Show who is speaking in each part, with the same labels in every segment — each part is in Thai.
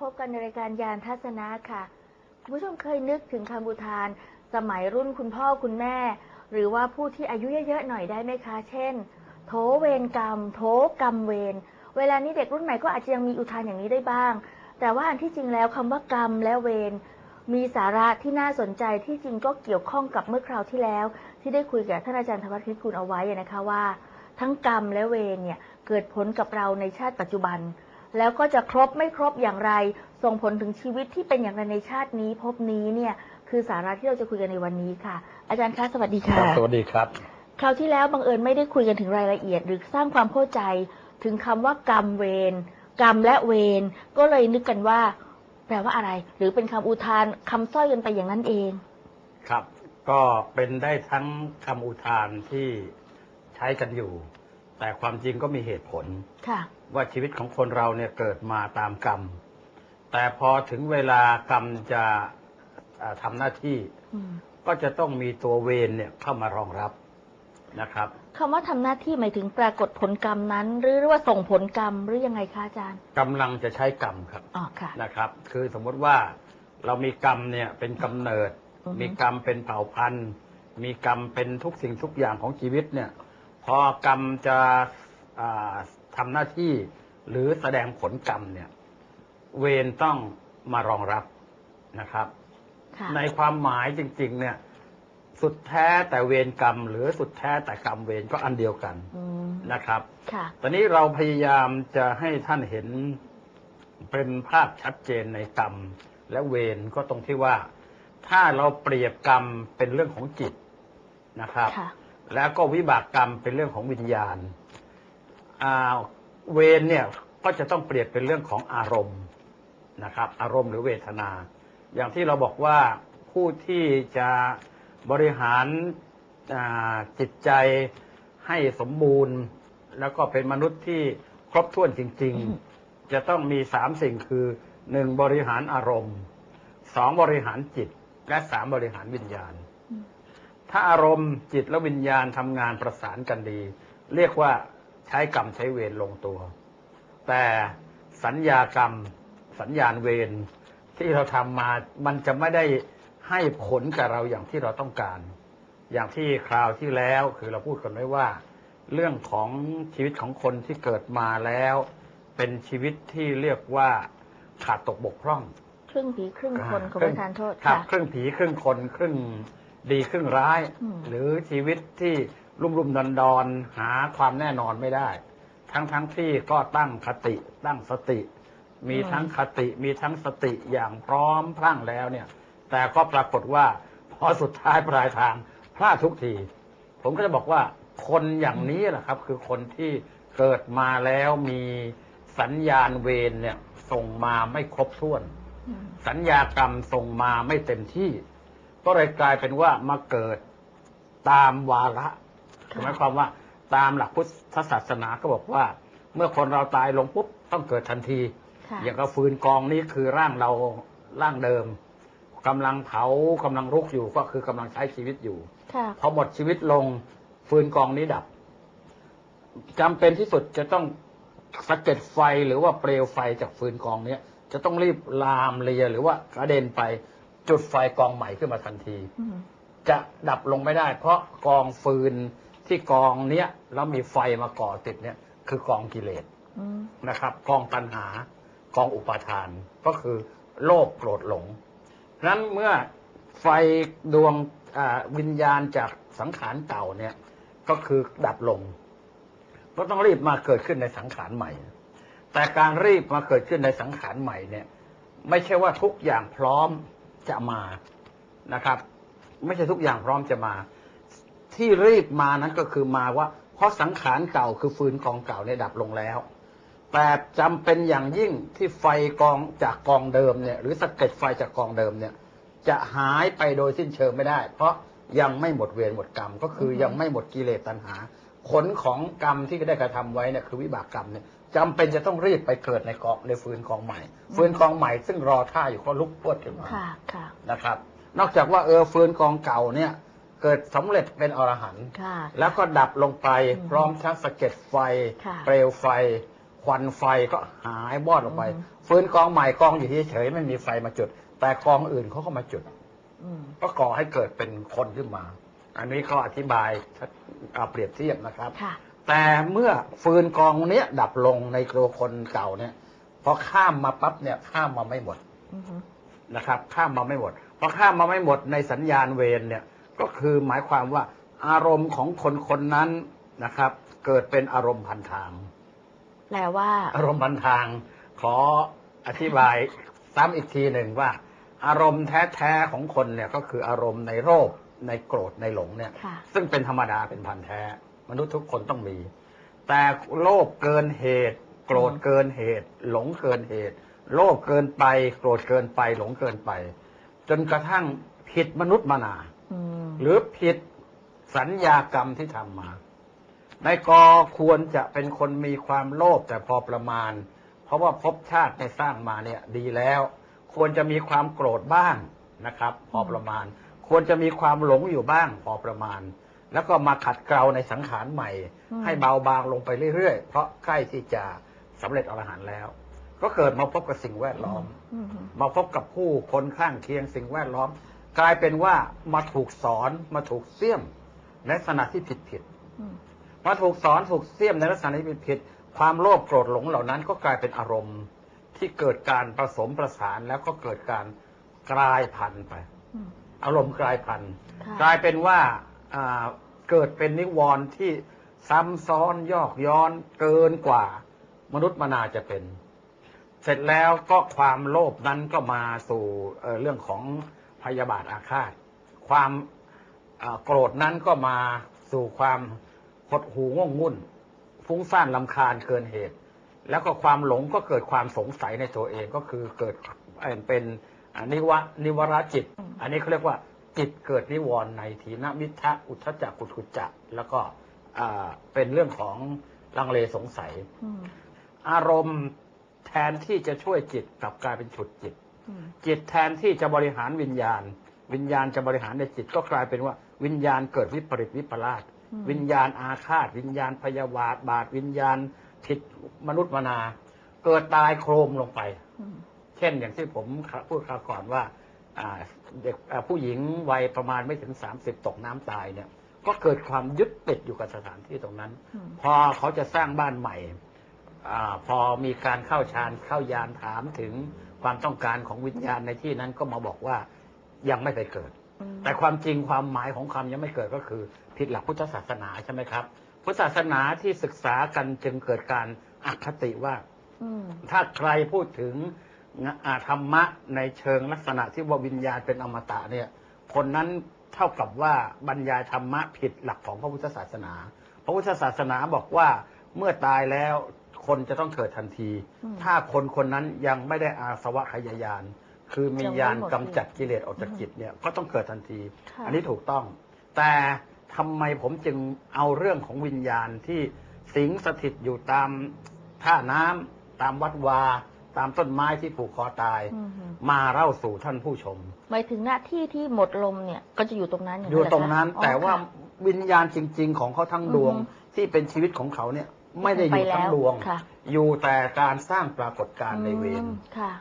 Speaker 1: พบกันในรายการยานทัศนะค่ะ คุณผู้ชมเคยนึกถึงคำอุทาน สมัยรุ่นคุณพ่อคุณแม่ หรือว่าผู้ที่อายุเยอะๆหน่อยได้ไหมคะ เช่น โถเวรกรรม โถกรรมเวร เวลานี้เด็กรุ่นใหม่ก็อาจจะยังมีอุทานอย่างนี้ได้บ้าง แต่ว่าอันที่จริงแล้วคำว่ากรรมและเวรมีสาระที่น่าสนใจที่จริงก็เกี่ยวข้องกับเมื่อคราวที่แล้ว ที่ได้คุยกับท่านอาจารย์ธวัชคิดกุลเอาไว้นะคะว่า ทั้งกรรมและเวรเนี่ยเกิดผลกับเราในชาติปัจจุบัน แล้วก็จะครบไม่ครบอย่างไร ส่งผลถึงชีวิตที่เป็นอย่างไรในชาตินี้ภพนี้เนี่ยคือสาระที่เราจะคุยกันในวันนี้ค่ะ อาจารย์คะสวัสดีค่ะ
Speaker 2: ครับสวัสดีครับ
Speaker 1: คราวที่แล้วบังเอิญไม่ได้คุยกันถึงรายละเอียด หรือสร้างความเข้าใจถึงคำว่ากรรมเวรกรรมและเวรก็เลยนึกกันว่า แปลว่าอะไร หรือเป็นคำอุทานคำสร้อยกันไปอย่างนั้นเอง
Speaker 2: ครับ ก็เป็นได้ทั้งคำอุทานที่ใช้กันอยู่ แต่ความจริงก็มีเหตุผล
Speaker 1: ค่ะ
Speaker 2: ว่าชีวิตของคนเราเนี่ยเกิดมาตามกรรม แต่พอถึงเวลากรรมจะอ่าทำหน้าที่
Speaker 1: อืม
Speaker 2: ก็จะต้องมีตัวเวรเนี่ยเข้ามารองรับนะครับ
Speaker 1: คำว่าทำหน้าที่หมายถึงปรากฏผลกรรมนั้น หรือว่าส่งผลกรรมหรือยังไงคะอาจารย์
Speaker 2: กำลังจะใช้กรรมครับ
Speaker 1: อ๋อค่ะ
Speaker 2: นะครับ คือสมมติว่าเรามีกรรมเนี่ยเป็นกำเนิด
Speaker 1: อือฮึ
Speaker 2: มีกรรมเป็นเผ่าพันธุ์ มีกรรมเป็นทุกสิ่งทุกอย่างของชีวิตเนี่ย พอกรรมจะอ่าทำหน้าที่หรือแสดงผลกรรมเนี่ย เวรต้องมารองรับนะครับ
Speaker 1: ค่ะ
Speaker 2: ในความหมายจริง ๆ เนี่ย สุดแท้แต่เวรกรรม หรือสุดแท้แต่กรรมเวรก็อันเดียวกัน
Speaker 1: อืม
Speaker 2: นะครับ
Speaker 1: ค่ะ
Speaker 2: ตอนนี้เราพยายามจะให้ท่านเห็นเป็นภาพชัดเจนในกรรม และเวรก็ตรงที่ว่า ถ้าเราเปรียบกรรมเป็นเรื่องของจิตนะครับ
Speaker 1: ค่ะ
Speaker 2: แล้วก็วิบากกรรมเป็นเรื่องของวิญญาณเวรเนี่ยก็จะต้องเปรียบเป็นเรื่องของอารมณ์นะครับ อารมณ์หรือเวทนา อย่างที่เราบอกว่าผู้ที่จะบริหารจิตใจให้สมบูรณ์ แล้วก็เป็นมนุษย์ที่ครบถ้วนจริง ๆ จะต้องมีสามสิ่งคือหนึ่งบริหารอารมณ์สองบริหารจิต และสามบริหารวิญญาณ ถ้าอารมณ์จิตและวิญญาณทำงานประสานกันดี เรียกว่าใช้กรรมใช้เวรลงตัว แต่สัญญากรรม สัญญาณเวรที่เราทำมามันจะไม่ได้ให้ผลกับเราอย่างที่เราต้องการ อย่างที่คราวที่แล้วคือเราพูดกันไว้ว่า เรื่องของชีวิตของคนที่เกิดมาแล้ว เป็นชีวิตที่เรียกว่าขาดตกบกพร่อง
Speaker 1: ครึ่งผีครึ่งคน
Speaker 2: อ่า
Speaker 1: ขอ
Speaker 2: ครึ่
Speaker 1: ป
Speaker 2: ง
Speaker 1: ระทานโทษ
Speaker 2: ครับ
Speaker 1: ค่ะ
Speaker 2: ครึ่งผีครึ่งคนครึ่ง ดีครึ่งร้าย
Speaker 1: อืม
Speaker 2: หรือชีวิตที่รุ่มรุ่มดอนดอนๆหาความแน่นอนไม่ได้ ทั้งทั้งที่ก็ตั้งคติตั้งสติ มีทั้งคติมีทั้งสติอย่างพร้อมพรั่งแล้วเนี่ย แต่ก็ปรากฏว่าพอสุดท้ายปลายทางพลาดทุกที ผมก็จะบอกว่าคนอย่างนี้แหละครับ คือคนที่เกิดมาแล้วมีสัญญาณเวรเนี่ยส่งมาไม่ครบถ้วน
Speaker 1: อืม
Speaker 2: สัญญากรรมส่งมาไม่เต็มที่ ก็เลยกลายเป็นว่ามาเกิดตามวาระ
Speaker 1: ค่ะ
Speaker 2: หมายความว่าตามหลักพุทธศาสนาก็บอกว่า เมื่อคนเราตายลงปุ๊บต้องเกิดทันที
Speaker 1: ค่ะ
Speaker 2: อย่างกับฟืนกองนี้คือร่างเราร่างเดิมกำลังเผากำลังรุกอยู่ก็คือกำลังใช้ชีวิตอยู่
Speaker 1: ค่ะ
Speaker 2: พอหมดชีวิตลงฟืนกองนี้ดับจำเป็นที่สุดจะต้องสะเก็ดไฟหรือว่าเปลวไฟจากฟืนกองเนี้ยจะต้องรีบลามเลียหรือว่ากระเด็นไป จุดไฟกองใหม่ขึ้นมาทันที
Speaker 1: อืม
Speaker 2: จะดับลงไม่ได้ เพราะกองฟืนที่กองเนี้ยแล้วมีไฟมาก่อติดเนี่ย คือกองกิเลส
Speaker 1: อืม
Speaker 2: นะครับ กองตัณหากองอุปาทานก็คือโลภโกรธหลง นั้นเมื่อไฟดวงอ่าวิญญาณจากสังขารเก่าเนี่ย ก็คือดับลง ก็ต้องรีบมาเกิดขึ้นในสังขารใหม่ แต่การรีบมาเกิดขึ้นในสังขารใหม่เนี่ย ไม่ใช่ว่าทุกอย่างพร้อม จะมานะครับ ไม่ใช่ทุกอย่างพร้อมจะมา ที่รีบมานั้นก็คือมาว่า เพราะสังขารเก่าคือฟืนกองเก่าเนี่ยดับลงแล้ว แต่จำเป็นอย่างยิ่งที่ไฟกองจากกองเดิมเนี่ย หรือสะเก็ดไฟจากกองเดิมเนี่ย จะหายไปโดยสิ้นเชิงไม่ได้ เพราะยังไม่หมดเวรหมดกรรม ก็คือยังไม่หมดกิเลสตัณหาผลของกรรมที่ได้กระทำไว้เนี่ยคือวิบากกรรมเนี่ย จำเป็นจะต้องรีบไปเกิดในกองในฟืนกองใหม่ ฟืนกองใหม่ซึ่งรอท่าอยู่ก็ลุกพรวดขึ้นมา
Speaker 1: ค่ะค่ะ
Speaker 2: นะครับ นอกจากว่าเออฟืนกองเก่าเนี่ยเกิดสำเร็จเป็นอรหันต์
Speaker 1: ค่ะ
Speaker 2: แล้วก็ดับลงไป
Speaker 1: อืม
Speaker 2: พร้อมทั้งสะเก็ดไฟ
Speaker 1: ค่ะ
Speaker 2: เปลวไฟ ควันไฟก็หายบอดออกไป
Speaker 1: อือฮึ
Speaker 2: ฟืนกองใหม่กองอยู่เฉยๆไม่มีไฟมาจุด แต่กองอื่นเขาก็มาจุด
Speaker 1: อืม
Speaker 2: ก็ก่อให้เกิดเป็นคนขึ้นมา อันนี้ก็อธิบายเอาเปรียบเทียบนะครับ
Speaker 1: ค่ะ
Speaker 2: แต่เมื่อฟืนกองเนี้ยดับลงในตัวคนเก่าเนี่ยพอข้ามมาปั๊บเนี่ยข้ามมาไม่หมด
Speaker 1: อือฮึ
Speaker 2: นะครับ ข้ามมาไม่หมดพอข้ามมาไม่หมดในสัญญาณเวรเนี่ย ก็คือหมายความว่าอารมณ์ของคนคนนั้นนะครับ เกิดเป็นอารมณ์พันทาง
Speaker 1: แปลว่า
Speaker 2: อารมณ์พันทาง ขออธิบายซ้ำอีกทีหนึ่งว่า อารมณ์แท้ๆของคนเนี่ยก็คืออารมณ์ในโลภในโกรธในหลงเนี่ย
Speaker 1: ค่ะ
Speaker 2: ซึ่งเป็นธรรมดาเป็นพันธุ์แท้ มนุษย์ทุกคนต้องมี แต่โลภเกินเหตุ โกรธเกินเหตุ หลงเกินเหตุ โลภเกินไป โกรธเกินไป หลงเกินไป จนกระทั่งผิดมนุษย์มานา
Speaker 1: อืม
Speaker 2: หรือผิดสัญญากรรมที่ทำมา ในกอควรจะเป็นคนมีความโลภแต่พอประมาณ เพราะว่าภพชาติในสร้างมาเนี่ย ดีแล้ว ควรจะมีความโกรธบ้างนะครับ พอประมาณ ควรจะมีความหลงอยู่บ้างพอประมาณ แล้วก็มาขัดเกลาในสังขารใหม่
Speaker 1: อืม
Speaker 2: ให้เบาบางลงไปเรื่อยๆ เพราะใกล้ที่จะสำเร็จอรหันต์แล้ว ก็เกิดมาพบกับสิ่งแวดล้อม
Speaker 1: อืม
Speaker 2: มาพบกับผู้คนข้างเคียงสิ่งแวดล้อม กลายเป็นว่ามาถูกสอนมาถูกเสี่ยมในลักษณะที่ผิดผิด
Speaker 1: อืม
Speaker 2: ๆมาถูกสอนถูกเสี่ยมในลักษณะที่ผิดผิดๆความโลภโกรธหลงเหล่านั้นก็กลายเป็นอารมณ์ที่เกิดการผสมประสานแล้วก็เกิดการกลายพันธุ์ไป
Speaker 1: อืม
Speaker 2: อารมณ์กลายพันธุ์
Speaker 1: ค่ะ
Speaker 2: กลายเป็นว่าอ่า เกิดเป็นนิวรณ์ที่ซ้ำซ้อนยอกย้อนเกินกว่า มนุษย์มนาจะเป็น เสร็จแล้วก็ความโลภนั้นก็มาสู่เเรื่องของพยาบาทอาฆาต ความโกรธนั้นก็มาสู่ความหดหูง่วงงุ่น ฟุ้งซ่านลำคาญเกินเหตุ แล้วก็ความหลงก็เกิดความสงสัยในตัวเองก็คือเกิดเป็นนิวะนิวรจิต อันนี้เขาเรียกว่า จิตเกิดนิวรณ์ในทีนมิทะอุทธจักกุกุจจะแล้วก็อ่าเป็นเรื่องของลังเลสงสัย
Speaker 1: อืม
Speaker 2: อารมณ์แทนที่จะช่วยจิตกลับกลายเป็นฉุดจิต
Speaker 1: อืม
Speaker 2: จิตแทนที่จะบริหารวิญญาณ วิญญาณจะบริหารในจิตก็กลายเป็นว่า วิญญาณเกิดวิปริตวิปลาส
Speaker 1: อืม
Speaker 2: วิญญาณอาฆาต วิญญาณพยาบาทบาท วิญญาณผิดมนุษย์มนา เกิดตายโครมลงไป
Speaker 1: อืม
Speaker 2: เช่นอย่างที่ผมพูดคราวก่อนว่าอ่า เด็กอ่าผู้หญิงวัยประมาณไม่ถึง 30 ตกน้ำตายเนี่ย ก็เกิดความยึดติดอยู่กับสถานที่ตรงนั้น
Speaker 1: อืม
Speaker 2: พอเขาจะสร้างบ้านใหม่อาพอมีการเข้าฌานเข้ายานถามถึงความต้องการของวิญญาณในที่นั้นก็มาบอกว่ายังไม่ไปเกิด
Speaker 1: อืม
Speaker 2: แต่ความจริงความหมายของคำยังไม่เกิดก็คือผิดหลักพุทธศาสนาใช่ไหมครับ พุทธศาสนาที่ศึกษากันจึงเกิดการอคติว่า
Speaker 1: อืม
Speaker 2: ถ้าใครพูดถึง อ่าธรรมะในเชิงลักษณะที่ว่าวิญญาณเป็นอมตะเนี่ย คนนั้นเท่ากับว่าบรรยายธรรมะผิดหลักของพระพุทธศาสนา พระพุทธศาสนาบอกว่าเมื่อตายแล้วคนจะต้องเกิดทันที
Speaker 1: อืม
Speaker 2: ถ้าคนคนนั้นยังไม่ได้อาสวะขยายาน คือมีญาณ
Speaker 1: ยังไม่หมด
Speaker 2: กำจัดกิเลสออกจากจิตเนี่ยก็ต้องเกิดทันที
Speaker 1: ค่ะ
Speaker 2: อันนี้ถูกต้อง แต่ทำไมผมจึงเอาเรื่องของวิญญาณที่สิงสถิตอยู่ตามท่าน้ำตามวัดวา ตามต้นไม้ที่ผูกคอตาย
Speaker 1: อืม
Speaker 2: มาเล่าสู่ท่านผู้ชม
Speaker 1: หมายถึงหน้าที่ที่หมดลมเนี่ย ก็จะอยู่ตรงนั้น
Speaker 2: อยู่ตรงนั้น
Speaker 1: เหอคะ
Speaker 2: แต่ว่า
Speaker 1: อ๋อค่ะ
Speaker 2: วิญญาณจริง ๆ ของเขาทั้งดวง
Speaker 1: อือฮึ
Speaker 2: ที่เป็นชีวิตของเขาเนี่ยไม่ได้อยู่ทั้งดวง
Speaker 1: ค่ะ
Speaker 2: อยู่แต่การสร้างปรากฏการณ์ในเวร
Speaker 1: อืมค่ะ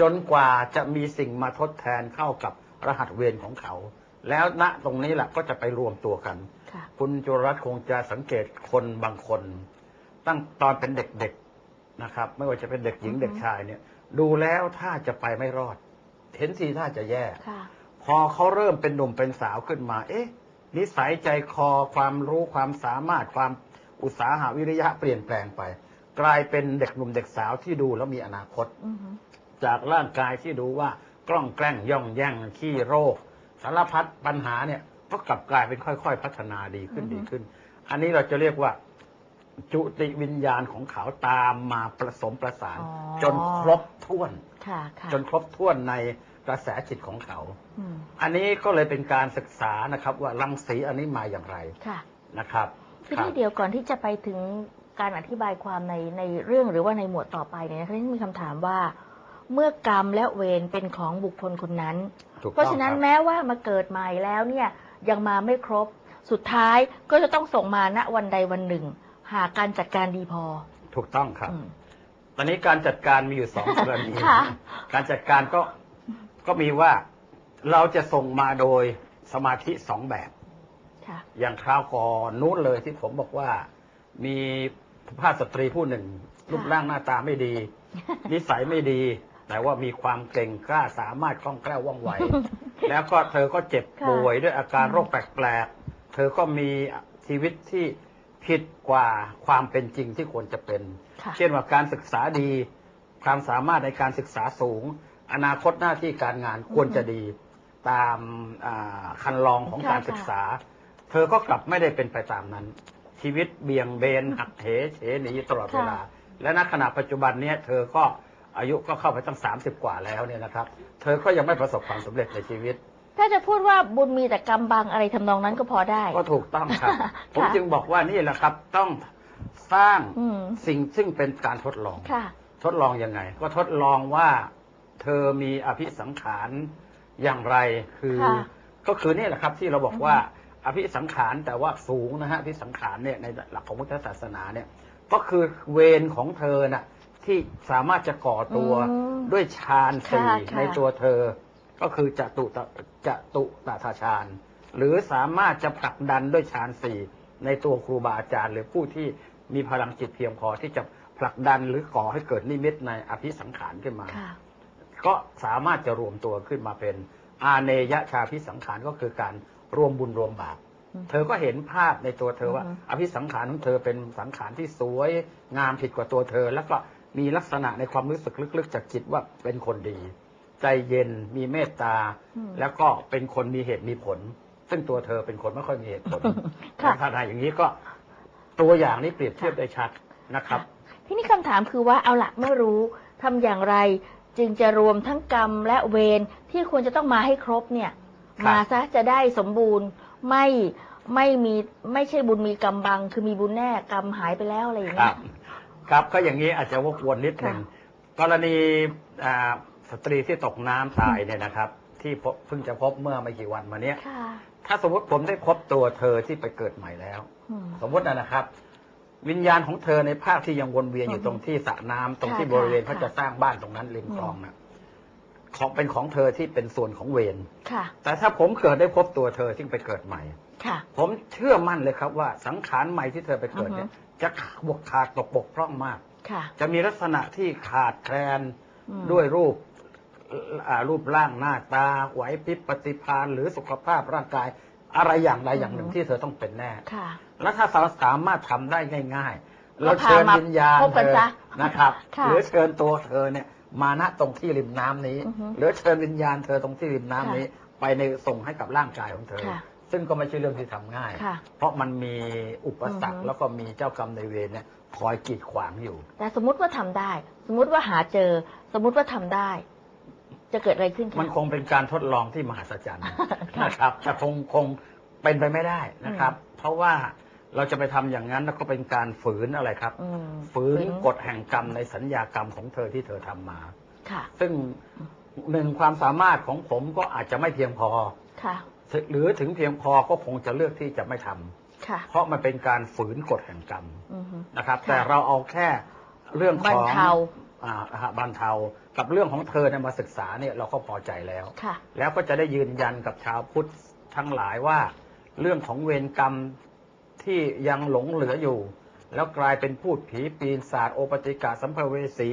Speaker 2: จนกว่าจะมีสิ่งมาทดแทนเข้ากับรหัสเวรของเขา แล้วณตรงนี้แหละก็จะไปรวมตัวกัน
Speaker 1: ค่ะ
Speaker 2: คุณจุลรัตน์คงจะสังเกตคนบางคน ตั้งตอนเป็นเด็กๆ นะครับ ไม่ว่าจะเป็นเด็กหญิง
Speaker 1: อือฮึ
Speaker 2: เด็กชายเนี่ย ดูแล้วถ้าจะไปไม่รอด เห็นทีถ้าจะแย่
Speaker 1: ค่ะ
Speaker 2: พอเขาเริ่มเป็นหนุ่มเป็นสาวขึ้นมา เอ๊ะ นิสัยใจคอความรู้ความสามารถความอุตสาหะวิริยะเปลี่ยนแปลงไป กลายเป็นเด็กหนุ่มเด็กสาวที่ดูแล้วมีอนาคต
Speaker 1: อือหือ
Speaker 2: จากร่างกายที่ดูว่ากล้องแกล้งย่องแย่งขี้โรค สารพัดปัญหาเนี่ยก็กลับกลายเป็นค่อย ๆ พัฒนาดีขึ้น
Speaker 1: อือฮึ
Speaker 2: ดีขึ้น อันนี้เราจะเรียกว่า จุติวิญญาณของเขาตามมาผสมประสาน
Speaker 1: อ๋อ
Speaker 2: จนครบถ้วน
Speaker 1: ค่ะค่ะ
Speaker 2: จนครบถ้วนในกระแสจิตของเขา
Speaker 1: อืม
Speaker 2: อันนี้ก็เลยเป็นการศึกษานะครับ ว่ารังสีอันนี้มาอย่างไร
Speaker 1: ค่ะ
Speaker 2: นะครับ
Speaker 1: ที
Speaker 2: ครั
Speaker 1: นี้
Speaker 2: บ
Speaker 1: เดี๋ยวก่อนที่จะไปถึงการอธิบายความในในเรื่องหรือว่าในหมวดต่อไปเนี่ยนะคะที่มีคำถามว่า เมื่อกรรมและเวรเป็นของบุคคลคนนั้น
Speaker 2: ถูก
Speaker 1: เพราะ
Speaker 2: ต้อง
Speaker 1: ฉะนั้น
Speaker 2: ครับ
Speaker 1: แม้ว่ามาเกิดใหม่แล้วเนี่ยยังมาไม่ครบสุดท้ายก็จะต้องส่งมาณวันใดวันหนึ่ง หากการจัดการดีพอ
Speaker 2: ถูกต้องครับ
Speaker 1: อืม
Speaker 2: ตอนนี้การจัดการมีอยู่สองกรณี
Speaker 1: ค่ะ
Speaker 2: การจัดการก็ก็มีว่าเราจะส่งมาโดยสมาธิสองแบบ
Speaker 1: ค่ะ
Speaker 2: อย่างคราวก่อนนู้นเลยที่ผมบอกว่า มีภาพสตรีผู้หนึ่ง รูปร่างหน้าตาไม่ดี นิสัยไม่ดี แต่ว่ามีความเก่งกล้าสามารถคล่องแคล่วว่องไว แล้วก็เธอก็เจ็บ
Speaker 1: ค่ะ
Speaker 2: ป่วยด้วยอาการโรคแปลกๆ เธอก็มีชีวิตที่ ผิดกว่าความเป็นจริงที่ควรจะเป็น
Speaker 1: ค่ะ
Speaker 2: เช่นว่าการศึกษาดี ความสามารถในการศึกษาสูง อนาคตหน้าที่การงานควรจะดีตามอ่าคันลองของ
Speaker 1: ค่ะ
Speaker 2: การศึกษา เธอก็กลับไม่ได้เป็นไปตามนั้น ชีวิตเบี่ยงเบนหักเหเฉหนีตลอดเวลา และณขณะปัจจุบันเนี้ยเธอก็อายุก็เข้าไปตั้งสามสิบกว่าแล้วเนี่ยนะครับ เธอก็ยังไม่ประสบความสำเร็จในชีวิต
Speaker 1: ถ้าจะพูดว่าบุญมีแต่กรรมบังอะไรทำนองนั้นก็พอได้
Speaker 2: ก็ถูกต้องครับ
Speaker 1: ค่ะ
Speaker 2: ผมจึงบอกว่านี่แหละครับต้องสร้าง
Speaker 1: อืม
Speaker 2: สิ่งซึ่งเป็นการทดลอง
Speaker 1: ค่ะ
Speaker 2: ทดลองยังไง ก็ทดลองว่าเธอมีอภิสังขารอย่างไรคือ
Speaker 1: ค่ะ
Speaker 2: ก็คือนี่แหละครับที่เราบอกว่าอภิสังขารแต่ว่าสูงนะฮะอภิสังขารเนี่ยในหลักของพุทธศาสนาเนี่ยก็คือเวรของเธอน่ะที่สามารถจะก่อตัว
Speaker 1: อืม
Speaker 2: ด้วยฌานสี่
Speaker 1: ค่ะค่ะ
Speaker 2: ในตัวเธอ ก็คือจตุตะจตุตถาฌานหรือสามารถจะผลักดันด้วยฌานสี่ในตัวครูบาอาจารย์ หรือผู้ที่มีพลังจิตเพียงพอที่จะผลักดันหรือก่อให้เกิดนิมิตในอภิสังขารขึ้นมา
Speaker 1: ค่ะ
Speaker 2: ก็สามารถจะรวมตัวขึ้นมาเป็นอาเนยชาพิสังขารก็คือการรวมบุญรวมบาป
Speaker 1: อืม
Speaker 2: เธอก็เห็นภาพในตัวเธอว่า
Speaker 1: อือฮึ
Speaker 2: อภิสังขารของเธอเป็นสังขารที่สวยงามผิดกว่าตัวเธอ แล้วก็มีลักษณะในความรู้สึกลึกๆจากจิตว่าเป็นคนดี ใจเย็นมีเมตตา
Speaker 1: อืม
Speaker 2: แล้วก็เป็นคนมีเหตุมีผล ซึ่งตัวเธอเป็นคนไม่ค่อยมีเหตุผล
Speaker 1: ค่ะ
Speaker 2: ลักษณะอย่างนี้ก็ตัวอย่างนี้เปรียบเทียบได้ชัดนะครับ
Speaker 1: ทีนี้คำถามคือว่าเอาละเมื่อรู้ทำอย่างไร จึงจะรวมทั้งกรรมและเวรที่ควรจะต้องมาให้ครบเนี่ย
Speaker 2: ครับ
Speaker 1: มาซะจะได้สมบูรณ์ไม่ไม่มีไม่ใช่บุญมีกรรมบัง คือมีบุญแน่กรรมหายไปแล้วอะไรอย่าง
Speaker 2: ครั
Speaker 1: เงี้
Speaker 2: บ
Speaker 1: ย
Speaker 2: ครับก็อย่างนี้อาจจะวกวนนิดหนึ่ง
Speaker 1: ค่ะ
Speaker 2: กรณีอ่า สตรีที่ตกน้ำตายเนี่ยนะครับ ที่พบเพิ่งจะพบเมื่อไม่กี่วันมาเนี้ย
Speaker 1: ค่ะ
Speaker 2: ถ้าสมมติผมได้พบตัวเธอที่ไปเกิดใหม่แล้ว
Speaker 1: อืม
Speaker 2: สมมตินะนะครับ วิญญาณของเธอในภาคที่ยังวนเวียนอยู่
Speaker 1: อือฮึ
Speaker 2: ตรงที่สระน้ำตรงที่
Speaker 1: ค่ะ
Speaker 2: บริเวณเขา
Speaker 1: ค่ะ
Speaker 2: จะสร้างบ้านตรงนั้นริมคลองนะของเป็นของเธอที่เป็นส่วนของเวร
Speaker 1: ค่ะ
Speaker 2: แต่ถ้าผมเกิดได้พบตัวเธอที่ไปเกิดใหม่
Speaker 1: ค่ะ
Speaker 2: ผมเชื่อมั่นเลยครับว่าสังขารใหม่ที่เธอไปเกิดเนี่ย
Speaker 1: อือฮึ
Speaker 2: จะบกขาดตกบกพร่องมาก
Speaker 1: ค่ะ
Speaker 2: จะมีลักษณะที่ขาดแคลน
Speaker 1: อืม
Speaker 2: ด้วยรูปอ่า รูปร่างหน้าตาไหวพริบปฏิภาณหรือสุขภาพร่างกาย อะไรอย่างใดอย่างหนึ่ง
Speaker 1: อือฮึ
Speaker 2: ที่เธอต้องเป็นแน่
Speaker 1: ค่ะ
Speaker 2: แล้วถ้าเราสามารถทำได้ง่ายๆ
Speaker 1: ก็
Speaker 2: เราเชิญ
Speaker 1: พามา
Speaker 2: วิญญาณ
Speaker 1: พบกัน
Speaker 2: เธอ
Speaker 1: ซะ
Speaker 2: นะครับ
Speaker 1: ค่ะ
Speaker 2: หรือเชิญตัวเธอเนี่ยมาณตรงที่ริมน้ำนี้
Speaker 1: อือฮึ
Speaker 2: หรือเชิญวิญญาณเธอตรงที่ริมน้ำ
Speaker 1: ค่ะ
Speaker 2: นี้ ไปในส่งให้กับร่างกายของเธอ
Speaker 1: ค่ะ
Speaker 2: ซึ่งก็ไม่ใช่เรื่องที่ทำง่าย
Speaker 1: ค่ะ
Speaker 2: เพราะมันมีอุปสรรค
Speaker 1: อือฮึ
Speaker 2: แล้วก็มีเจ้ากรรมในายเวรเนี่ยคอยกีดขวางอยู่
Speaker 1: แต่สมมุติว่าทำได้ สมมุติว่าหาเจอ สมมุติว่าทำได้ จะเกิดอะไรขึ้นคะ
Speaker 2: มันคงเป็นการทดลองที่มหัศจรรย์
Speaker 1: ค่ะ
Speaker 2: นะครับแต่คงคงเป็นไปไม่ได้นะครับ เพราะว่าเราจะไปทำอย่างนั้นแล้วก็เป็นการฝืนอะไรครับ
Speaker 1: อืม
Speaker 2: ฝืนกฎแห่งกรรมในสัญญากรรมของเธอที่เธอทำมา
Speaker 1: ค่ะ
Speaker 2: ซึ่งหนึ่งความสามารถของผมก็อาจจะไม่เพียงพอ
Speaker 1: ค่ะ
Speaker 2: หรือถึงเพียงพอก็คงจะเลือกที่จะไม่ทำ
Speaker 1: ค่ะ
Speaker 2: เพราะมันเป็นการฝืนกฎแห่งกรรม
Speaker 1: อือฮึ
Speaker 2: นะครับ
Speaker 1: ค่ะ
Speaker 2: แต่เราเอาแค่เรื่อง
Speaker 1: บร
Speaker 2: ข
Speaker 1: ร
Speaker 2: อง
Speaker 1: เทา
Speaker 2: อ่าฮะ บรรเทากับเรื่องของเธอเนี่ยมาศึกษาเนี่ยเราก็พอใจแล้ว
Speaker 1: ค่ะ
Speaker 2: แล้วก็จะได้ยืนยันกับชาวพุทธทั้งหลายว่า เรื่องของเวรกรรมที่ยังหลงเหลืออยู่ แล้วกลายเป็นพูดผีปีนศาจโอปติกาสัมภเวสี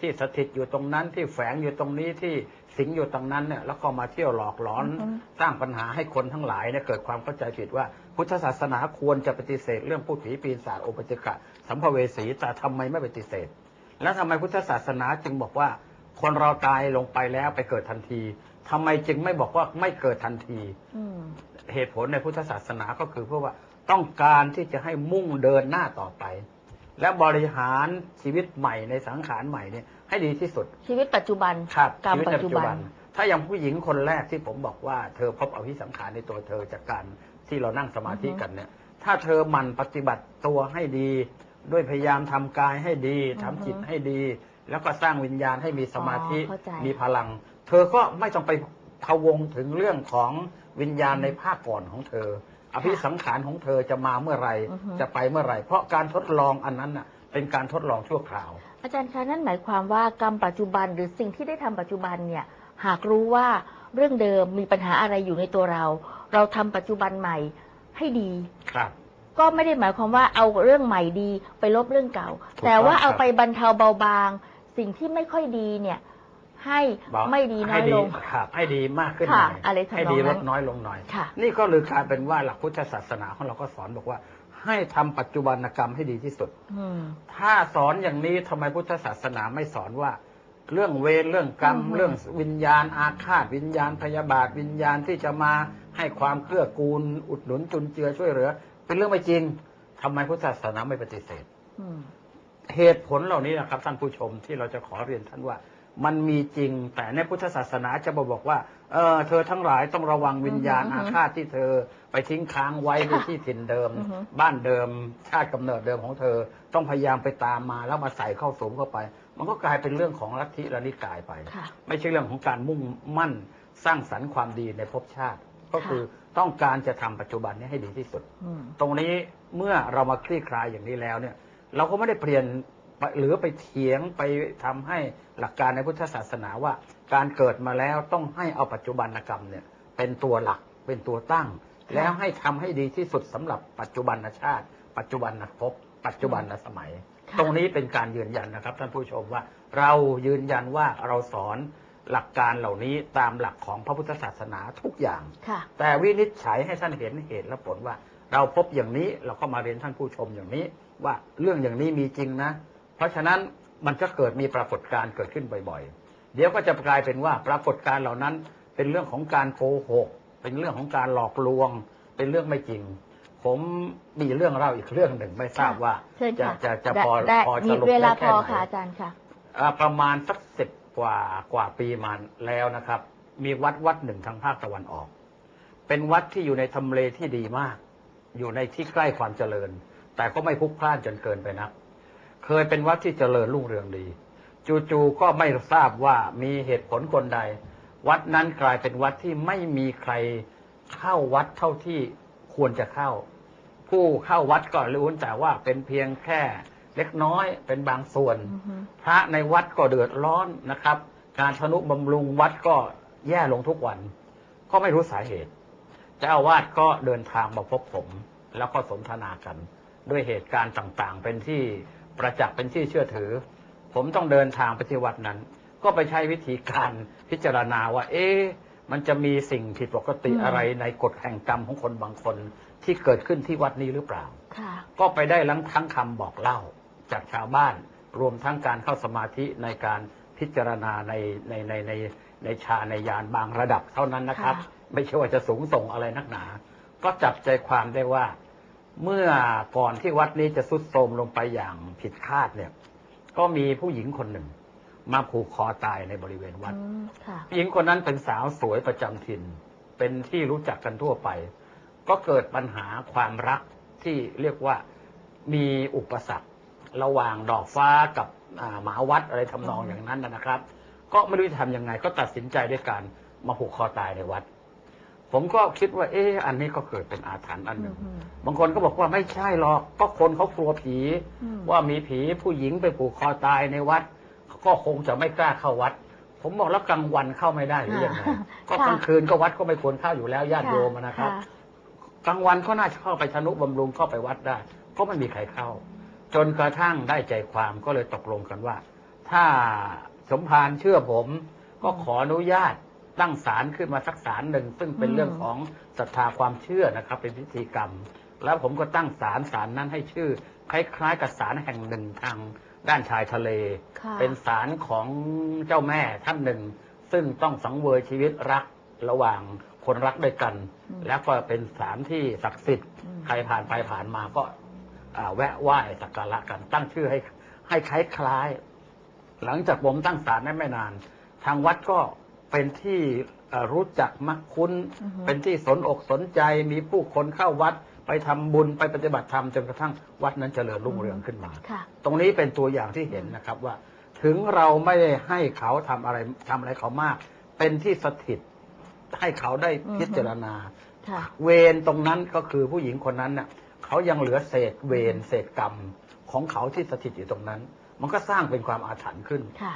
Speaker 2: ที่สถิตอยู่ตรงนั้นที่แฝงอยู่ตรงนี้ที่สิงอยู่ตรงนั้นเนี่ยแล้วก็มาเที่ยวหลอกหลอน
Speaker 1: อือฮึ
Speaker 2: สร้างปัญหาให้คนทั้งหลายเนี่ยเกิดความเข้าใจผิดว่า พุทธศาสนาควรจะปฏิเสธ เรื่องพูดผีปีนศาจโอปติกะสัมภเวสีแต่ทำไมไม่ปฏิเสธ แล้วทำไมพุทธศาสนาจึงบอกว่า คนเราตายลงไปแล้วไปเกิดทันทีทำไมจึงไม่บอกว่าไม่เกิดทันที
Speaker 1: อืม
Speaker 2: เหตุผลในพุทธศาสนาก็คือเพื่อว่าต้องการที่จะให้มุ่งเดินหน้าต่อไป และบริหารชีวิตใหม่ในสังขารใหม่เนี่ยให้ดีที่สุด
Speaker 1: ชีวิตปัจจุบัน
Speaker 2: ครับ
Speaker 1: กรรม
Speaker 2: ชีวิต
Speaker 1: ปั
Speaker 2: ใน
Speaker 1: จจุบัน
Speaker 2: ถ้าอย่างผู้หญิงคนแรกที่ผมบอกว่า เธอพบอภิสังขารในตัวเธอจากการที่เรานั่งสมาธิ
Speaker 1: อือฮึ
Speaker 2: กันเนี่ย ถ้าเธอหมั่นปฏิบัติตัวให้ดี ด้วยพยายามทำกายให้ดีทำจิตให้ดี แล้วก็สร้างวิญญาณให้มีสมาธิ
Speaker 1: อ๋อเข้าใจ
Speaker 2: มีพลัง เธอก็ไม่ต้องไปพะวงถึงเรื่องของวิญญาณในภาคก่อนของเธอ อภิสังขารของเธอจะมาเมื่อไหร
Speaker 1: อือฮึ
Speaker 2: จะไปเมื่อไหร่ เพราะการทดลองอันนั้นน่ะเป็นการทดลองชั่วคราว
Speaker 1: อาจารย์คะนั่นหมายความว่ากรรมปัจจุบันหรือสิ่งที่ได้ทำปัจจุบันเนี่ย หากรู้ว่าเรื่องเดิมมีปัญหาอะไรอยู่ในตัวเรา เราทำปัจจุบันใหม่ให้ดี
Speaker 2: ครับ
Speaker 1: ก็ไม่ได้หมายความว่าเอาเรื่องใหม่ดีไปลบเรื่องเก่า
Speaker 2: ถูก
Speaker 1: แต่ว่า
Speaker 2: ต้องครับ
Speaker 1: เอาไปบรรเทาเบาบาง สิ่งที่ไม่ค่อยดีเนี่ย ให้
Speaker 2: บอก
Speaker 1: ไม่ดีน้อย
Speaker 2: ให้
Speaker 1: ลง
Speaker 2: ครับให้ดีมากขึ้นห
Speaker 1: ค่ะ
Speaker 2: น่อย
Speaker 1: อะไรทำนอง
Speaker 2: ให้ดีล
Speaker 1: นั้
Speaker 2: ด
Speaker 1: น
Speaker 2: น้อยลงหน่อย
Speaker 1: ค่ะ
Speaker 2: นี่ก็เลยกลายเป็นว่าหลักพุทธศาสนาของเราก็สอนบอกว่า ให้ทำปัจจุบันกรรมให้ดีที่สุด
Speaker 1: อืม
Speaker 2: ถ้าสอนอย่างนี้ทำไมพุทธศาสนาไม่สอนว่า เรื่องเวรเรื่องกรรม
Speaker 1: อืม
Speaker 2: เรื่องวิญญาณอาฆาต วิญญาณพยาบาท วิญญาณที่จะมาให้ความเกื้อกูล อุดหนุนจุนเจือช่วยเหลือ เป็นเรื่องไม่จริงทำไมพุทธศาสนาไม่ปฏิเสธ
Speaker 1: อืม
Speaker 2: เหตุผลเหล่านี้นะครับ ท่านผู้ชมที่เราจะขอเรียนท่านว่า มันมีจริง แต่ในพุทธศาสนาจะบอกว่า เออ เธอทั้งหลายต้องระวังวิญญาณ
Speaker 1: อือฮึ
Speaker 2: อาฆาตที่เธอไปทิ้งค้างไว้ใน
Speaker 1: ค่ะ
Speaker 2: ที่ถิ่นเดิม
Speaker 1: อือฮึ
Speaker 2: บ้านเดิม ชาติกำเนิดเดิมของเธอ ต้องพยายามไปตามมาแล้วมาใส่เข้าสวมเข้าไป มันก็กลายเป็นเรื่องของลัทธิและนิกายไป
Speaker 1: ค่ะ
Speaker 2: ไม่ใช่เรื่องของการมุ่งมั่นสร้างสรรค์ความดีในภพชาติ ก็คือ ต้องการจะทำปัจจุบันนี้ให้ดีที่สุด
Speaker 1: อืม
Speaker 2: ตรงนี้เมื่อเรามาคลี่คลายอย่างนี้แล้วเนี่ย เราก็ไม่ได้เปลี่ยนไปหรือไปเถียงไปทำให้หลักการในพุทธศาสนาว่า การเกิดมาแล้วต้องให้เอาปัจจุบันกรรมเนี่ย เป็นตัวหลักเป็นตัวตั้ง แล้วให้ทำให้ดีที่สุดสำหรับปัจจุบันชาติ ปัจจุบันภพปัจจุบันสมัย
Speaker 1: ค่ะ
Speaker 2: ตรงนี้เป็นการยืนยันนะครับ ท่านผู้ชมว่าเรายืนยันว่าเราสอน หลักการเหล่านี้ตามหลักของพระพุทธศาสนาทุกอย่าง
Speaker 1: ค่ะ
Speaker 2: แต่วินิจฉัยให้ท่านเห็นเหตุและผลว่า เราพบอย่างนี้เราก็มาเรียนท่านผู้ชมอย่างนี้ ว่าเรื่องอย่างนี้มีจริงนะ เพราะฉะนั้นมันจะเกิดมีปรากฏการณ์เกิดขึ้นบ่อยๆ เดี๋ยวก็จะกลายเป็นว่าปรากฏการณ์เหล่านั้น เป็นเรื่องของการโกหก เป็นเรื่องของการหลอกลวง เป็นเรื่องไม่จริง ผมมีเรื่องเล่าอีกเรื่องหนึ่งไม่ทราบว่า
Speaker 1: เชิญ
Speaker 2: จะ
Speaker 1: ค่ะ
Speaker 2: จะจะ
Speaker 1: ได้
Speaker 2: พอ
Speaker 1: ได้
Speaker 2: พอ
Speaker 1: มี
Speaker 2: สรุป
Speaker 1: เวลา
Speaker 2: ได้
Speaker 1: พ
Speaker 2: แค่
Speaker 1: อ
Speaker 2: ไหน
Speaker 1: ค่ะอาจารย์ค่ะ
Speaker 2: อ่าประมาณสักสิบ กว่ากว่าปีมาแล้วนะครับ มีวัดวัดหนึ่งทางภาคตะวันออก เป็นวัดที่อยู่ในทำเลที่ดีมาก อยู่ในที่ใกล้ความเจริญ แต่ก็ไม่พุกพล่านจนเกินไปนักเคยเป็นวัดที่เจริญรุ่งเรืองดี จู่ๆก็ไม่ทราบว่ามีเหตุผลคนใด วัดนั้นกลายเป็นวัดที่ไม่มีใครเข้าวัดเท่าที่ควรจะเข้า ผู้เข้าวัดก็รู้แต่ว่าเป็นเพียงแค่ เล็กน้อยเป็นบางส่วน
Speaker 1: อือฮึ
Speaker 2: พระในวัดก็เดือดร้อนนะครับ การทนุบำรุงวัดก็แย่ลงทุกวัน ก็ไม่รู้สาเหตุเจ้าอาวาสก็เดินทางมาพบผม แล้วก็สนทนากัน ด้วยเหตุการณ์ต่างๆ เป็นที่ประจักษ์เป็นที่เชื่อถือ ผมต้องเดินทางไปที่วัดนั้น ก็ไปใช้วิธีการพิจารณาว่า เอ๊ะมันจะมีสิ่งผิดปกติ
Speaker 1: อืม
Speaker 2: อะไรในกฎแห่งกรรมของคนบางคนที่เกิดขึ้นที่วัดนี้หรือเปล่า
Speaker 1: ค่ะ
Speaker 2: ก็ไปได้ทั้งทั้งคำบอกเล่า จากชาวบ้าน รวมทั้งการเข้าสมาธิในการพิจารณาในในในในในฌานในยานบางระดับเท่านั้นนะครับ
Speaker 1: ค่ะ
Speaker 2: ไม่ใช่ว่าจะสูงส่งอะไรนักหนา ก็จับใจความได้ว่า เมื่อก่อนที่วัดนี้จะสุดโทรมลงไปอย่างผิดคาดเนี่ย ก็มีผู้หญิงคนหนึ่ง มาผูกคอตายในบริเวณวัด
Speaker 1: อืมค่ะ
Speaker 2: ผู้หญิงคนนั้นเป็นสาวสวยประจำถิ่น เป็นที่รู้จักกันทั่วไป ก็เกิดปัญหาความรักที่เรียกว่ามีอุปสรรค ระหว่างดอกฟ้ากับอ่าหมาวัดอะไรทำนองอย่างนั้นนะนะครับ ก็ไม่รู้จะทำยังไงก็ตัดสินใจด้วยการมาผูกคอตายในวัด ผมก็คิดว่า เอ๊ะอันนี้ก็เกิดเป็นอาถรรพ์อันหนึ่ง
Speaker 1: อืม
Speaker 2: บางคนก็บอกว่าไม่ใช่หรอกก็คนเขากลัวผี
Speaker 1: อืม
Speaker 2: ว่ามีผีผู้หญิงไปผูกคอตายในวัด ก็คงจะไม่กล้าเข้าวัด ผมบอกแล้วกลางวันเข้าไม่ได้หรือยังไง
Speaker 1: ค่ะ
Speaker 2: ก็กลางคืนก็วัดก็ไม่ควรเข้าอยู่แล้วญาติโยมอะนะครับกลางวันก็น่าจะเข้าไปทนุบำรุงเข้าไปวัดได้ ก็ไม่มีใครเข้า จนกระทั่งได้ใจความก็เลยตกลงกันว่า ถ้าสมภารเชื่อผม ก็ขออนุญาตตั้งศาลขึ้นมาสักศาลหนึ่ง ซึ่งเป็น
Speaker 1: อืม
Speaker 2: เรื่องของศรัทธาความเชื่อนะครับ เป็นพิธีกรรม แล้วผมก็ตั้งศาลศาลนั้นให้ชื่อ คล้ายๆกับศาลแห่งหนึ่งทางด้านชายทะเล
Speaker 1: ค่ะ
Speaker 2: เป็นศาลของเจ้าแม่ท่านหนึ่ง ซึ่งต้องสังเวยชีวิตรักระหว่างคนรักด้วยกัน
Speaker 1: อืม
Speaker 2: แล้วก็เป็นศาลที่ศักดิ์สิทธิ์
Speaker 1: อืม
Speaker 2: ใครผ่านไปผ่านมาก็อ่า แวะไหว้สักการะกันตั้งชื่อให้ให้คล้ายคล้ายๆหลังจากผมตั้งศาลนั้นไม่นาน ทางวัดก็เป็นที่เอ่อรู้จักมักคุ้น
Speaker 1: อือฮึ
Speaker 2: เป็นที่สนอกสนใจมีผู้คนเข้าวัดไปทำบุญไปปฏิบัติธรรมจนกระทั่งวัดนั้นเจริญรุ่งเรืองขึ้นมา
Speaker 1: ค่ะ
Speaker 2: ตรงนี้เป็นตัวอย่างที่เห็นนะครับว่า ถึงเราไม่ได้ให้เขาทำอะไรทำอะไรเขามาก เป็นที่สถิตให้เขาได้พิจารณา
Speaker 1: ค่ะ
Speaker 2: เวรตรงนั้นก็คือผู้หญิงคนนั้นน่ะ เขายังเหลือเศษเวรเศษกรรมของเขาที่สถิตอยู่ตรงนั้น มันก็สร้างเป็นความอาถรรพ์ขึ้น
Speaker 1: ค่ะ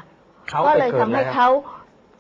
Speaker 2: เขา
Speaker 1: ก็
Speaker 2: ไป
Speaker 1: เลย
Speaker 2: เกิ
Speaker 1: ทำ
Speaker 2: ด
Speaker 1: ให้
Speaker 2: แล้ว
Speaker 1: เขา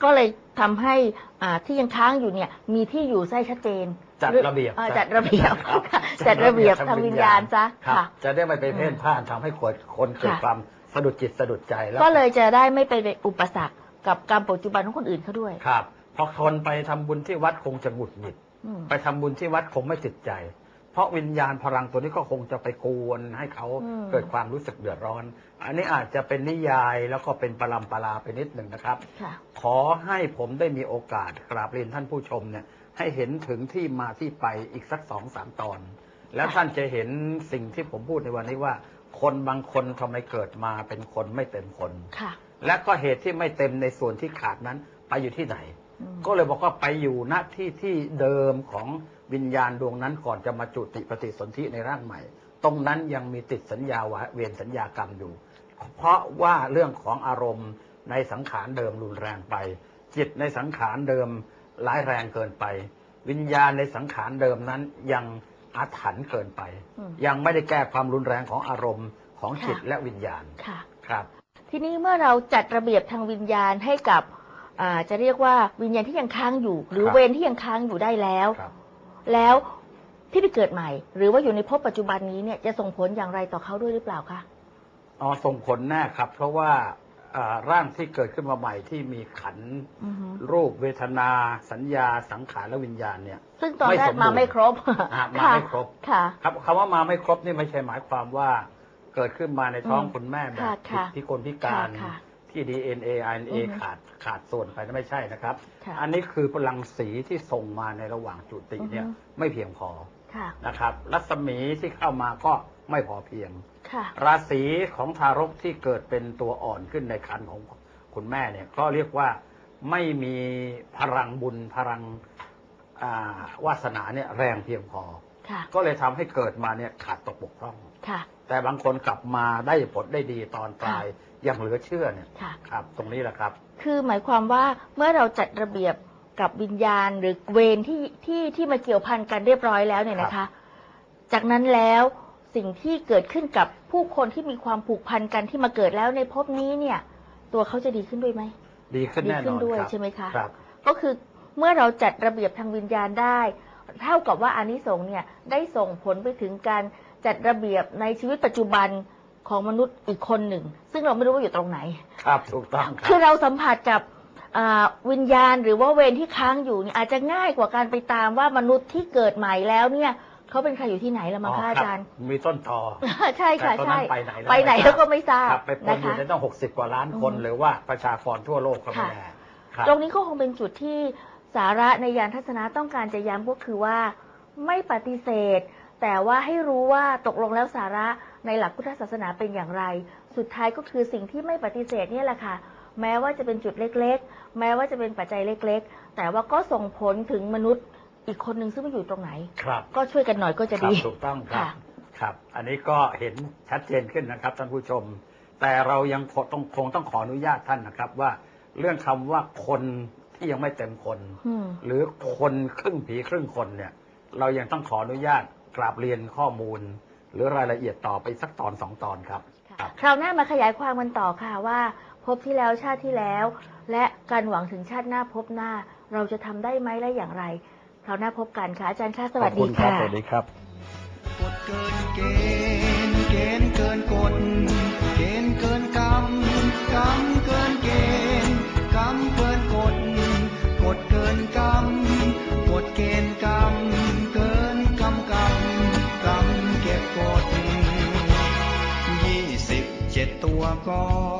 Speaker 1: ก็เลยทำให้อ่าที่ยังค้างอยู่เนี่ย มีที่อยู่ไส้ชัดเจน
Speaker 2: จัด
Speaker 1: หอ
Speaker 2: ระเบียบ
Speaker 1: อ่าจัดระเบียบ
Speaker 2: ครับ
Speaker 1: ค่ะจัดระเบียบทางวิญญาณซะ
Speaker 2: ครับ
Speaker 1: ค่ะ
Speaker 2: จะได้ไม่ไปเพ่นพ่านทำให้คนคนเกิด
Speaker 1: ค่ะ
Speaker 2: ความสะดุดจิตสะดุดใจแล้ว
Speaker 1: ก็เลยจะได้ไม่ไปเป็นอุปสรรคกับกรรมปัจจุบันของคนอื่นเขาด้วย
Speaker 2: ครับพอคนไปทำบุญที่วัดคงจะหงุดหงิด
Speaker 1: อืม
Speaker 2: ไปทำบุญที่วัดคงไม่ติดใจเพ ราะวิญญาณพลังตัวนี้ก็คงจะไปกวนให้เขา
Speaker 1: อืม
Speaker 2: เกิดความรู้สึกเดือดร้อน อันนี้อาจจะเป็นนิยายแล้วก็เป็นปรำปราไปนิดหนึ่งนะครับ
Speaker 1: ค่ะ
Speaker 2: ขอให้ผมได้มีโอกาสกราบเรียนท่านผู้ชมเนี่ยให้เห็นถึงที่มาที่ไปอีกสักสองสามตอน แล้วท่านจะเห็นสิ่งที่ผมพูดในวันนี้ว่า คนบางคนทำไมเกิดมาเป็นคนไม่เต็มคน
Speaker 1: ค่ะ
Speaker 2: และก็เหตุที่ไม่เต็มในส่วนที่ขาดนั้นไปอยู่ที่ไหน
Speaker 1: อืม
Speaker 2: ก็เลยบอกว่าไปอยู่ณที่ที่เดิมของ วิญญาณดวงนั้นก่อนจะมาจุติปฏิสนธิในร่างใหม่ ตรงนั้นยังมีติดสัญญาวะเวียนสัญญากรรมอยู่ เพราะว่าเรื่องของอารมณ์ในสังขารเดิมรุนแรงไป จิตในสังขารเดิมร้ายแรงเกินไป วิญญาณในสังขารเดิมนั้นยังอาถรรพ์เกินไป
Speaker 1: อืม
Speaker 2: ยังไม่ได้แก้ความรุนแรงของอารมณ์ของจิต
Speaker 1: ค่ะ
Speaker 2: และวิญญาณ
Speaker 1: ค่ะ
Speaker 2: ครับ
Speaker 1: ทีนี้เมื่อเราจัดระเบียบทางวิญญาณให้กับอ่าจะเรียกว่าวิญญาณที่ยังค้างอยู่ หรือ
Speaker 2: ครับ
Speaker 1: เวรที่ยังค้างอยู่ได้แล้ว
Speaker 2: ครับ
Speaker 1: แล้วที่ไปเกิดใหม่ หรือว่าอยู่ในภพปัจจุบันนี้เนี่ยจะส่งผลอย่างไรต่อเขาด้วยหรือเปล่าคะ
Speaker 2: อ๋อส่งผลแน่ครับ เพราะว่าอ่าร่างที่เกิดขึ้นมาใหม่ที่มีขันธ์
Speaker 1: อือฮึ
Speaker 2: รูปเวทนา สัญญาสังขารและวิญญาณเนี่ย
Speaker 1: ซึ่งตอน
Speaker 2: ไม่
Speaker 1: แร
Speaker 2: ส
Speaker 1: ก
Speaker 2: มบูรณ์
Speaker 1: มาไม่ครบ
Speaker 2: อะมา
Speaker 1: ค่ะ
Speaker 2: ไม่ครบ
Speaker 1: ค่ะ
Speaker 2: ครับคำว่ามาไม่ครบนี่ไม่ใช่หมายความว่าเกิดขึ้นมาในท้อง
Speaker 1: อืม
Speaker 2: คุณแม่แบบ
Speaker 1: ค่ะค่ะ
Speaker 2: พิกลพิการ
Speaker 1: ค่ะค่ะ
Speaker 2: ที่ DNA RNA
Speaker 1: อือฮึ
Speaker 2: ขาดขาดส่วนไปนั่นไม่ใช่นะครับ
Speaker 1: ค่ะ
Speaker 2: อันนี้คือพลังสีที่ส่งมาในระหว่างจุติเนี่ย
Speaker 1: อือฮึ
Speaker 2: ไม่เพียงพอ
Speaker 1: ค่ะ
Speaker 2: นะครับ รัศมีที่เข้ามาก็ไม่พอเพียง
Speaker 1: ค่ะ
Speaker 2: ราศีของทารกที่เกิดเป็นตัวอ่อนขึ้นในครรภ์ของคุณแม่เนี่ยก็เรียกว่าไม่มีพลังบุญพลังอ่าวาสนาเนี่ยแรงเพียงพอ
Speaker 1: ค่ะ
Speaker 2: ก็เลยทำให้เกิดมาเนี่ยขาดตกบกพร่อง
Speaker 1: ค่ะ
Speaker 2: แต่บางคนกลับมาได้ผลได้ดีตอนปลาย อย่างเหลือเชื่อเนี่ย
Speaker 1: ค่ะ
Speaker 2: ครับ ตรงนี้แหละครับ
Speaker 1: คือหมายความว่าเมื่อเราจัดระเบียบกับวิญญาณหรือเวรที่ที่ที่มาเกี่ยวพันกันเรียบร้อยแล้วเนี่ยนะคะ จากนั้นแล้วสิ่งที่เกิดขึ้นกับผู้คนที่มีความผูกพันกันที่มาเกิดแล้วในภพนี้เนี่ย ตัวเขาจะดีขึ้นด้วยไหม
Speaker 2: ดีขึ้น
Speaker 1: ดี
Speaker 2: แน่น
Speaker 1: ขึ้
Speaker 2: อนน
Speaker 1: ด้วย
Speaker 2: ครับ
Speaker 1: ใช่ไหมคะ
Speaker 2: ครับ
Speaker 1: ก็คือเมื่อเราจัดระเบียบทางวิญญาณได้ เท่ากับว่าอานิสงส์เนี่ยได้ส่งผลไปถึงการจัดระเบียบในชีวิตปัจจุบัน ของมนุษย์อีกคนหนึ่ง ซึ่งเราไม่รู้ว่าอยู่ตรงไหน
Speaker 2: ครับถูกต้องค
Speaker 1: คือ
Speaker 2: รับ
Speaker 1: เราสัมผัสกับอ่าวิญญาณหรือว่าเวรที่ค้างอยู่เนี่ยอาจจะง่ายกว่าการไปตามว่ามนุษย์ที่เกิดใหม่แล้วเนี่ยเขาเป็นใครอยู่ที่ไหนละมั้งคะอาจารย์
Speaker 2: มีต้นตอ
Speaker 1: ใช่ค่ะ
Speaker 2: แต่ตอน
Speaker 1: ใช่
Speaker 2: นั้นไปไหนแล้ว
Speaker 1: ไปไหน
Speaker 2: ไม่ทราบ
Speaker 1: แล้วก็ไม่ทราบ
Speaker 2: ครับไปปน
Speaker 1: นะ
Speaker 2: อยู่
Speaker 1: คะ
Speaker 2: ในต้องหกสิบกว่าล้านคน
Speaker 1: อืม
Speaker 2: หรือว่าประชากรทั่วโลกก็ไม่
Speaker 1: ค่ะ
Speaker 2: แน่ครับ
Speaker 1: ตรงนี้ก็คงเป็นจุดที่สาระในยานทัศนะต้องการจะย้ำก็คือว่า ไม่ปฏิเสธ แต่ว่าให้รู้ว่าตกลงแล้วสาระ ในหลักพุทธศาสนาเป็นอย่างไร สุดท้ายก็คือสิ่งที่ไม่ปฏิเสธเนี่ยแหละค่ะ แม้ว่าจะเป็นจุดเล็กๆ แม้ว่าจะเป็นปัจจัยเล็ก ๆ แต่ว่าก็ส่งผลถึงมนุษย์อีกคนหนึ่งซึ่งมาอยู่ตรงไหน
Speaker 2: ครับ
Speaker 1: ก็ช่วยกันหน่อยก็จะ
Speaker 2: ครับ
Speaker 1: ดี
Speaker 2: ถูกต้องครับ
Speaker 1: ค่ะ
Speaker 2: ครับ อันนี้ก็เห็นชัดเจนขึ้นนะครับท่านผู้ชม แต่เรายังคงต้องคงต้องขออนุญาตท่านนะครับว่า เรื่องคำว่าคนที่ยังไม่เต็มคน
Speaker 1: อืม
Speaker 2: หรือคนครึ่งผีครึ่งคนเนี่ย เรายังต้องขออนุญาตกราบเรียนข้อมูล หรือรายละเอียดต่อไปสักตอนสองตอนครับครับ
Speaker 1: คราวหน้ามาขยายความกันต่อค่ะว่าพบที่แล้วชาติที่แล้ว และการหวังถึงชาติหน้าพบหน้า เราจะทำได้ไหมและอย่างไร คราวหน้าพบกันค่ะอาจารย์ค่ะสวัส
Speaker 2: ขอบ
Speaker 1: ดี
Speaker 2: คุณครับ
Speaker 1: ค่ะ
Speaker 2: สวัสดีครับ
Speaker 3: กฎเกินเกณฑ์เกณฑ์เกินกฎเกณฑ์เกินกรรมกรรมเกินเกณฑ์กรรมเกินกฎกฎเกินกรรมกฎเกณฑ์ รร